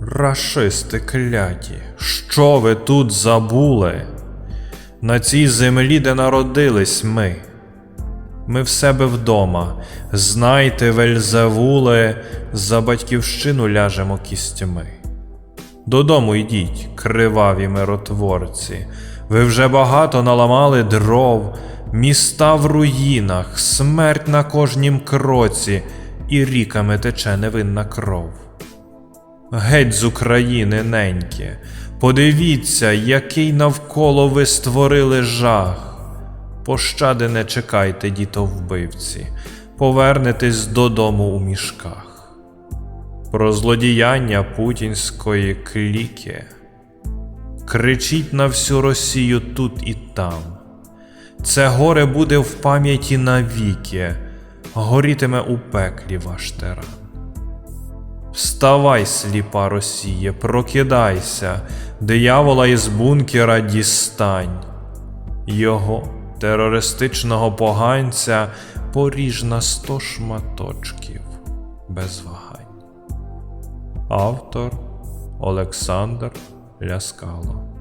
Рашисти кляті, що ви тут забули? На цій землі, де народились ми. Ми в себе вдома, знайте, вельзевуле, за батьківщину ляжемо кістьми. Додому йдіть, криваві миротворці, ви вже багато наламали дров, міста в руїнах, смерть на кожнім кроці, і ріками тече невинна кров. Геть з України, неньки, подивіться, який навколо ви створили жах. Пощади не чекайте, дітовбивці, повернетесь додому у мішках. Про злодіяння путінської кліки. Кричіть на всю Росію тут і там. Це горе буде в пам'яті навіки, горітиме у пеклі ваш тиран. Вставай, сліпа Росія, прокидайся, диявола із бункера дістань. Його терористичного поганця поріж на сто шматочків без вагань. Автор Олександр Ляскало